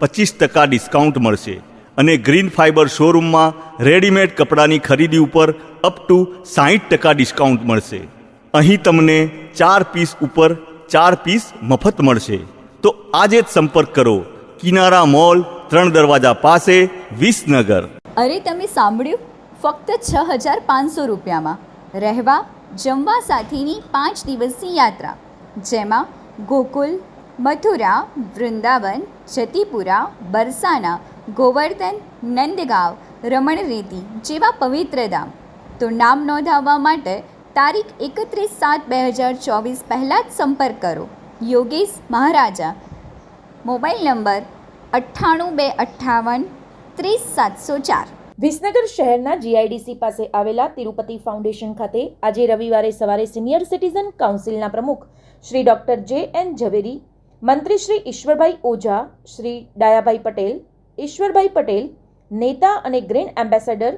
પચીસ ટકા ડિસ્કાઉન્ટ મળશે અને ગ્રીન ફાઇબર શોરૂમમાં રેડીમેડ કપડાની ખરીદી ઉપર અપ ટુ સાહીઠ ટકા ડિસ્કાઉન્ટ મળશે. અહીં તમને ચાર પીસ ઉપર ચાર પીસ મફત મળશે. તો આજે જ સંપર્ક કરો. કિનારા મોલ, ત્રણ દરવાજા પાસે, વિસનગર. અરે તમે સાંભળ્યું? ફક્ત છ હજાર પાંચસો રૂપિયામાં. રહેવા, જમવા સાથેની પાંચ દિવસની યાત્રા. જેમાં ગોકુલ મથુરા, વૃંદાવન જતીપુરા બરસાના, ગોવર્ધન, નંદગાંવ, રમણરેતી જેવા પવિત્ર ધામ. તો નામ નોંધાવવા માટે તારીખ એકત્રીસ સાત બે હજાર ચોવીસ પહેલાં જ સંપર્ક કરો. યોગેશ મહારાજા. મોબાઈલ નંબર અઠ્ઠાણું બે અઠ્ઠાવન ત્રીસ સાતસો ચાર. વિસનગર શહેરના જીઆઈડીસી પાસે આવેલા તિરુપતિ ફાઉન્ડેશન ખાતે આજે રવિવારે સવારે સિનિયર સિટીઝન કાઉન્સિલના પ્રમુખ Shri doctor J N Zaveri મંત્રી શ્રી ઈશ્વરભાઈ ઓઝા, શ્રી ડાયાભાઈ પટેલ, ઈશ્વરભાઈ પટેલ, નેતા અને ગ્રેન એમ્બેસેડર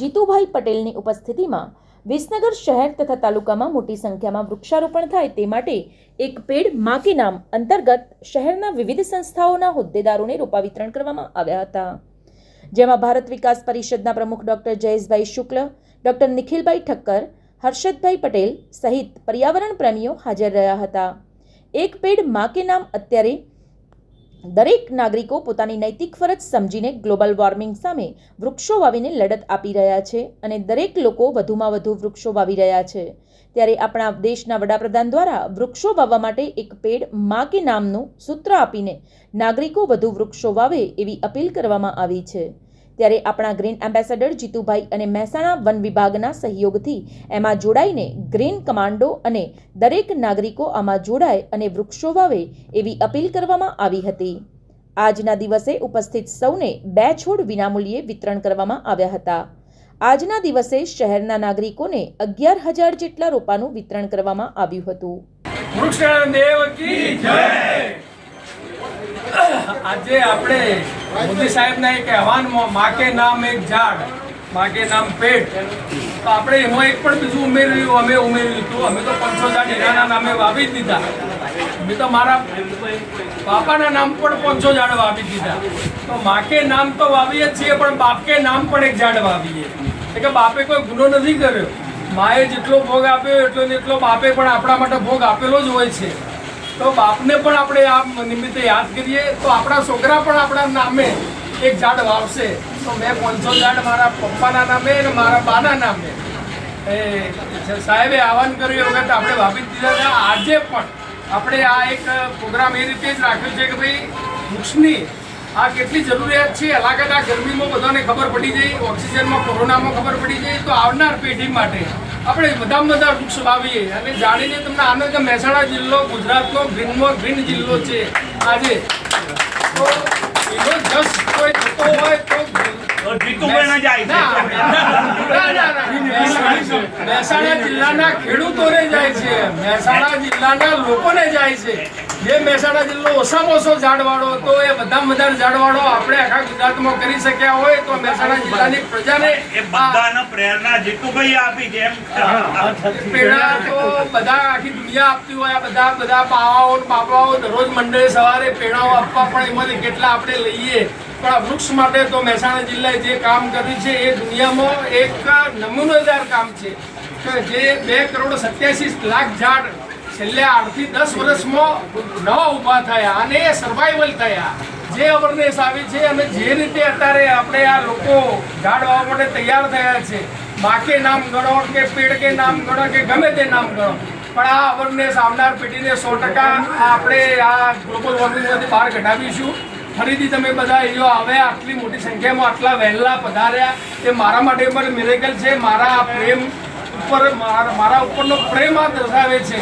જીતુભાઈ પટેલની ઉપસ્થિતિમાં વિસનગર શહેર તથા તાલુકામાં મોટી સંખ્યામાં વૃક્ષારોપણ થાય તે માટે એક પેડ મા નામ અંતર્ગત શહેરના વિવિધ સંસ્થાઓના હોદ્દેદારોને રોપા વિતરણ કરવામાં આવ્યા હતા. જેમાં ભારત વિકાસ પરિષદના પ્રમુખ ડૉક્ટર જયેશભાઈ શુક્લ, ડૉક્ટર નિખિલભાઈ ઠક્કર, હર્ષદભાઈ પટેલ સહિત પર્યાવરણ પ્રેમીઓ હાજર રહ્યા હતા. એક પેડ મા કે નામ અત્યારે દરેક નાગરિકો પોતાની નૈતિક ફરજ સમજીને ગ્લોબલ વોર્મિંગ સામે વૃક્ષો વાવીને લડત આપી રહ્યા છે અને દરેક લોકો વધુમાં વધુ વૃક્ષો વાવી રહ્યા છે. ત્યારે આપણા દેશના વડાપ્રધાન દ્વારા વૃક્ષો વાવવા માટે એક પેડ મા કે નામનું સૂત્ર આપીને નાગરિકો વધુ વૃક્ષો વાવે એવી અપીલ કરવામાં આવી છે. ત્યારે આપણા ગ્રીન એમ્બેસેડર જીતુભાઈ અને મહેસાણા વન વિભાગના સહયોગથી એમાં જોડાઈને ગ્રીન કમાન્ડો અને દરેક નાગરિકો આમાં જોડાય અને વૃક્ષો વાવે એવી અપીલ કરવામાં આવી હતી. આજના દિવસે ઉપસ્થિત સૌને બે છોડ વિનામૂલ્યે વિતરણ કરવામાં આવ્યા હતા. આજના દિવસે શહેરના નાગરિકોને અગિયાર હજાર જેટલા રોપાનું વિતરણ કરવામાં આવ્યું હતું. આજે આપણે મોદી સાહેબના એક અહેવાનમાં મા કે નામ એક ઝાડ મા કે નામ પેટ. તો આપણે એમાં એક પણ બીજું ઉમેર્યું, અમે ઉમેર્યું હતું અમે તો પાંચસો ઝાડ હીરાના નામે વાવી દીધા. મેં તો મારા બાપાના નામ પણ પાંચસો ઝાડ વાવી દીધા. તો મા કે નામ તો વાવીએ જ છીએ, પણ બાપ કે નામ પણ એક ઝાડ વાવીએ. એટલે કે બાપે કોઈ ગુનો નથી કર્યો. માએ જેટલો ભોગ આપ્યો, એટલો ને એટલો બાપે પણ આપણા માટે ભોગ આપેલો જ હોય છે. તો બાપને પણ આપણે આ નિમિત્તે યાદ કરીએ. તો આપણા છોકરા પણ આપણા નામે એક ઝાડ વાવશે. તો મેં પાંચસો ઝાડ મારા પપ્પાના નામે અને મારા બાના નામે. એ, સાહેબે આહવાન કર્યું એ વખત આપણે વાપી દીધા હતા. આજે પણ આપણે આ એક પ્રોગ્રામ એ રીતે જ રાખ્યો છે કે ભાઈ, વૃક્ષની આ કેટલી જરૂરિયાત છે? અલાગત આ ગરમીમાં બધાને ખબર પડી જાય, ઓક્સિજનમાં, કોરોનામાં ખબર પડી જાય. તો આવનાર પેઢી માટે આપણે બધામાં બધા વૃક્ષ વાવીએ અને જાણીને તમને આનંદ કે મહેસાણા જિલ્લો ગુજરાતનો ગ્રીનમાં ગ્રીન જિલ્લો છે આજે. તો એનો જસ કોઈ થતો હોય તો મહેસાણા જિલ્લાના ખેડૂતોને જાય છે. મહેસાણા જિલ્લાના લોકોને જાય છે. જે મહેસાણા જિલ્લો ઓછામાં ઓછો ઝાડવાળો હતો એ બધા બધા ઝાડવાળો આપણે આખા ગુજરાતમાં કરી શક્યા હોય તો મહેસાણા જિલ્લાની પ્રજાને એ બધાને પ્રેરણા જીતુભાઈ આપી છે એમ પેડા તો બધા આખી દુનિયા આપતી હોય આ બધા બધા પાવાઓ બાપાઓ દરરોજ મંડળે સવારે પેડાઓ આપવા પણ એમાંથી કેટલા આપણે લઈએ. પણ આ વૃક્ષ માટે તો મહેસાણા જિલ્લાએ જે કામ કર્યું છે એ દુનિયામાં એક નમૂનેદાર કામ છે. કે જે બે કરોડ સત્યાસી લાખ ઝાડ છેલ્લે આઠથી દસ વર્ષમાં નવા ઊભા થયા અને એ સર્વાઈવલ થયા. જે અવેરનેસ આવી છે અને જે રીતે અત્યારે આપણે આ લોકો ઝાડ વાવવા માટે તૈયાર થયા છે. બાકે નામ ગણો કે પેડ કે નામ ગણો કે ગમે તે નામ ગણો. પણ આ અવેરનેસ આવનાર પેઢીને સો ટકા આપણે આ ગ્લોબલ વોર્મિંગમાંથી બહાર કઢાવીશું. ફરીથી તમે બધા અહીંયા આવે, આટલી મોટી સંખ્યામાં આટલા વહેલા પધાર્યા એ મારા માટે પણ મિરેકલ છે. મારા પ્રેમ ઉપર મારા ઉપરનો પ્રેમ આ દર્શાવે છે.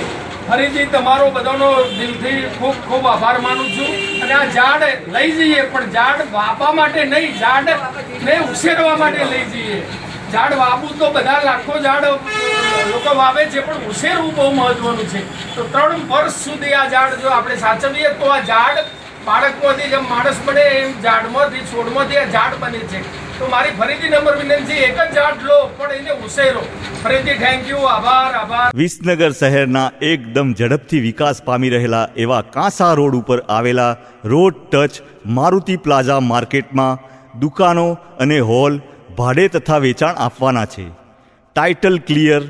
ફરીથી તમારો બધાનો દિલથી ખૂબ ખૂબ આભાર માનું છું. અને આ ઝાડ લઈ જઈએ, પણ ઝાડ વાવવા માટે નહીં, ઝાડ ને ઉછેરવા માટે લઈ જઈએ. ઝાડ વાવવું તો બધા લાખો ઝાડ લોકો વાવે છે, પણ ઉછેરવું બહુ મહત્વનું છે. તો ત્રણ વર્ષ સુધી આ ઝાડ જો આપણે સાચવીએ, તો આ ઝાડ બાળકમાંથી જેમ માણસ બને, એમ ઝાડમાંથી, છોડમાંથી આ ઝાડ બને છે. તો મારી ફરીથી નંબર વિનંતી, એક જ ઝાડ લો, પણ એને ઉછેરો. ફરીથી થેન્ક યુ આભાર આભાર. વિસનગર શહેરના એકદમ ઝડપથી વિકાસ પામી રહેલા એવા કાંસા રોડ ઉપર આવેલા રોડ ટચ મારુતિ પ્લાઝા માર્કેટમાં દુકાનો અને હોલ ભાડે તથા વેચાણ આપવાના છે. ટાઇટલ ક્લિયર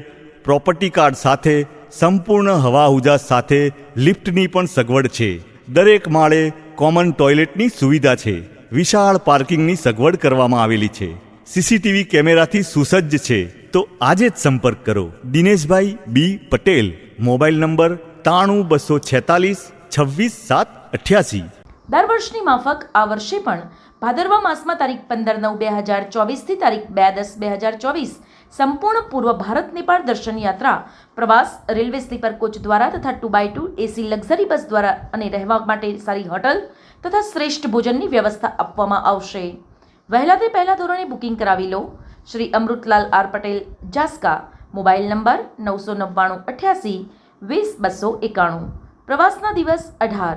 પ્રોપર્ટી કાર્ડ સાથે, સંપૂર્ણ હવા ઉજાસ સાથે, લિફ્ટની પણ સગવડ છે. દરેક માળે કોમન ટોયલેટની સુવિધા છે. વિશાળ પાર્કિંગની સગવડ કરવામાં આવેલી છે. સીસીટીવી કેમેરાથી સુસજ્જ છે. તો આજે જ સંપર્ક કરો. Dineshbhai B Patel, mobile number ત્રાણું બસો છેતાલીસ છવ્વીસ સાત અઠ્યાસી. દર વર્ષની માફક આ વર્ષે પણ ભાદરવા માસમાં તારીખ પંદર નવ બે હજાર ચોવીસથી તારીખ બે દસ બે હજાર ચોવીસ સંપૂર્ણ પૂર્વ ભારત નેપાળ દર્શન યાત્રા, પ્રવાસ, રેલવે સ્લીપર કોચ દ્વારા તથા two by two AC luxury bus દ્વારા અને રહેવા માટે સારી હોટલ તથા શ્રેષ્ઠ ભોજનની વ્યવસ્થા આપવામાં આવશે. વહેલા તે પહેલા ધોરણે બુકિંગ કરાવી લો. Shri Amrutlal R Patel, Jaska. Mobile number નવસો નવ્વાણું અઠ્યાસી વીસ બસો એકાણું. પ્રવાસના દિવસ અઢાર.